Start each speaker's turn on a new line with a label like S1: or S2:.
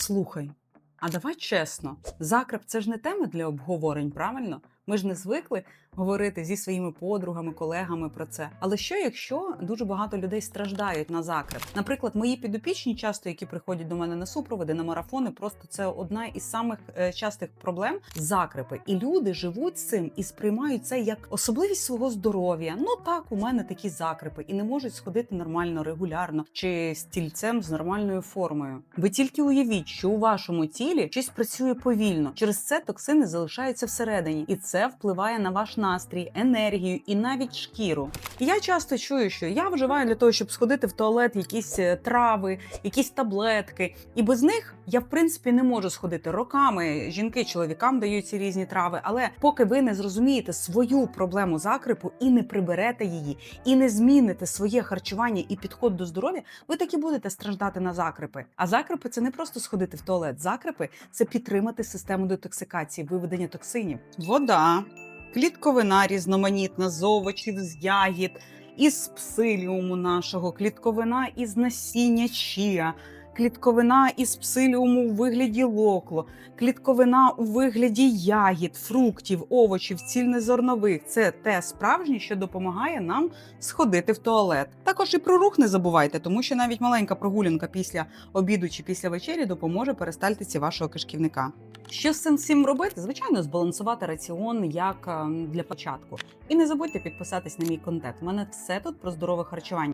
S1: Слухай, а давай чесно, закреп це ж не тема для обговорень, правильно? Ми ж не звикли говорити зі своїми подругами, колегами про це. Але що якщо дуже багато людей страждають на закреп? Наприклад, мої підопічні, часто які приходять до мене на супроводи, на марафони, просто це одна із самих е, частих проблем закрепи. І люди живуть з цим і сприймають це як особливість свого здоров'я. Ну так, у мене такі закрепи, і не можуть сходити нормально, регулярно чи стільцем з нормальною формою. Ви тільки уявіть, що у вашому тілі щось працює повільно. Через це токсини залишаються всередині, і це впливає на ваш настрій, енергію і навіть шкіру. Я часто чую, що я вживаю для того, щоб сходити в туалет якісь е, трави, якісь таблетки, і без них я в принципі не можу сходити роками. Жінки чоловікам дають ці різні трави, але поки ви не зрозумієте свою проблему закрепу і не приберете її, і не зміните своє харчування і підход до здоров'я, ви так і будете страждати на закрепи. А закрепи це не просто сходити в туалет. Закрепи це підтримати систему детоксикації, виведення токсинів. Вода, клітковина різноманітна з овочів, з ягід, із псиліуму нашого, клітковина із насіння чія. Клітковина із псиліуму у вигляді локло, клітковина у вигляді ягід, фруктів, овочів, цільнозернових це те справжнє, що допомагає нам сходити в туалет. Також і про рух не забувайте, тому що навіть маленька прогулянка після обіду чи після вечері допоможе перистальтиці вашого кишківника. Що з цим всім робити? Звичайно, збалансувати раціон як е, для початку. І не забудьте підписатись на мій контент. У мене все тут про здорове харчування.